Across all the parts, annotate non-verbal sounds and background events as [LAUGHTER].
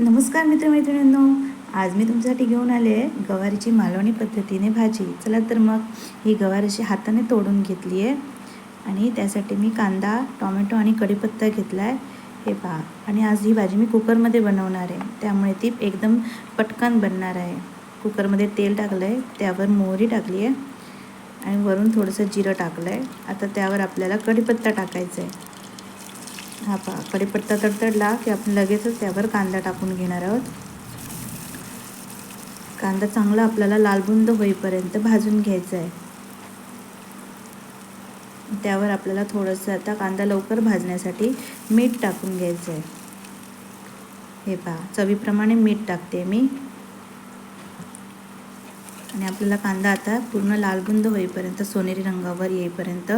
नमस्कार मित्रमैत्रिणींनो. आज मी तुमच्यासाठी घेऊन आले आहे गवारीची मालवणी पद्धतीने भाजी. चला तर मग ही गवार अशी हाताने तोडून घेतली आहे. आणि त्यासाठी मी कांदा टोमॅटो आणि कढीपत्ता घेतला आहे हे पहा. आणि आज ही भाजी मी कुकरमध्ये बनवणार आहे. त्यामुळे ती एकदम पटकन बनणार आहे. कुकरमध्ये तेल टाकलं आहे त्यावर मोहरी टाकली आहे. आणि वरून थोडंसं जिरं टाकलं आहे आता त्यावर आपल्याला कढीपत्ता टाकायचा आहे. हा पहा कढीपत्ता तडतडला की आपण लगेचच त्यावर कांदा टाकून घेणार आहोत. कांदा चांगला आपल्याला लालबुंद होईपर्यंत भाजून घ्यायचा आहे. त्यावर आपल्याला थोडंसं आता कांदा लवकर भाजण्यासाठी मीठ टाकून घ्यायचं आहे. हे पहा चवीप्रमाणे मीठ टाकते मी. आणि आपल्याला कांदा आता पूर्ण लालबुंद होईपर्यंत सोनेरी रंगावर येईपर्यंत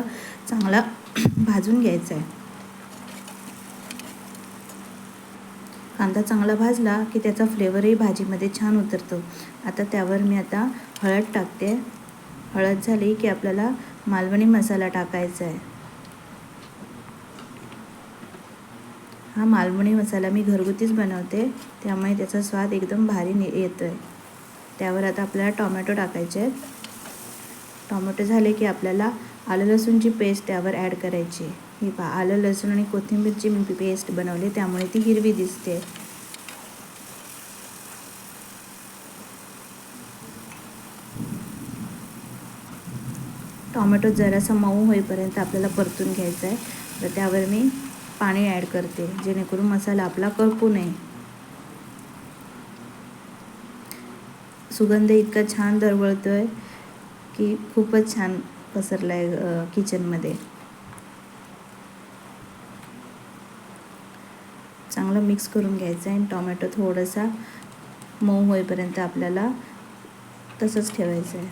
चांगला [CLEARS THROAT] भाजून घ्यायचा आहे. कांदा चांगला भाजला की त्याचा फ्लेवरही भाजीमध्ये छान उतरतो. आता त्यावर मी आता हळद टाकते. हळद झाली की आपल्याला मालवणी मसाला टाकायचा आहे. हा मालवणी मसाला मी घरगुतीच बनवते. त्यामुळे त्याचा स्वाद एकदम भारी येतो आहे त्यावर आता आपल्याला टॉमॅटो टाकायचे आहेत. टॉमॅटो झाले की आपल्याला आलं लसूणची पेस्ट त्यावर ॲड करायची. ही पहा आलं लसूण आणि कोथिंबीरची मी पेस्ट बनवली त्यामुळे ती हिरवी दिसते. टॉमॅटो जरासा मऊ होईपर्यंत आपल्याला परतून घ्यायचं आहे तर त्यावर मी पाणी ॲड करते जेणेकरून मसाला आपला करपू नये. सुगंध इतका छान दरवळतो आहे की खूपच छान पसरला आहे किचनमध्ये चांगलं मिक्स करून घ्यायचं आहे. आणि टोमॅटो थोडासा मऊ होईपर्यंत आपल्याला तसंच ठेवायचं आहे.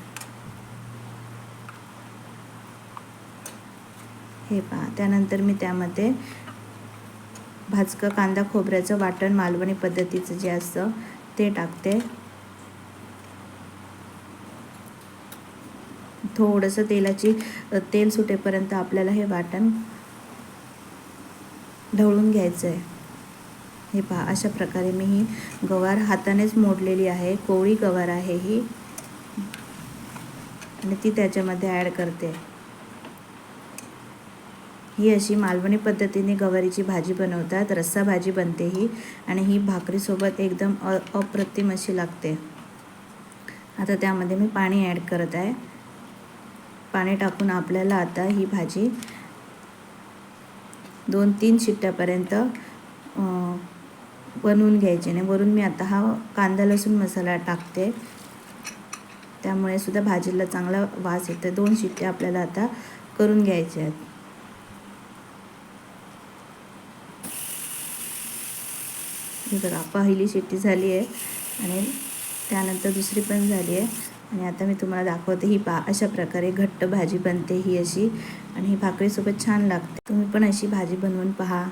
हे पहा. त्यानंतर मी त्यामध्ये भाजकं कांदा खोबऱ्याचं वाटण मालवणी पद्धतीचं जे असतं ते टाकते. थोडंसं तेलाची तेल सुटेपर्यंत आपल्याला हे वाटण ढवळून घ्यायचं आहे हे पहा अशा प्रकारे मी ही गवार हातानेच मोडलेली आहे. कोवळी गवार आहे ही. आणि ती त्याच्यामध्ये ॲड करते. ही अशी मालवणी पद्धतीने गवारीची भाजी बनवतात. रस्सा भाजी बनते ही. आणि ही भाकरीसोबत एकदम अ अप्रतिम अशी लागते. आता त्यामध्ये मी पाणी ॲड करत आहे. पाणी टाकून आपल्याला आता ही भाजी दोन तीन शिट्ट्यापर्यंत बनवून घ्यायची आणि वरून मी आता हा कांदा लसूण मसाला टाकते. त्यामुळे सुद्धा भाजीला चांगला वास येतो. दोन शिट्ट्या आपल्याला आता करून घ्यायच्या आहेत. बघा पहिली शिट्टी झाली आहे आणि त्यानंतर दुसरी पण झाली आहे. आणि आता मी तुम्हाला दाखवते ही पा अशा प्रकारे घट्ट भाजी बनते ही अशी. आणि ही भाकरीसोबत छान लागते. तुम्ही पण अशी भाजी बनवून पहा.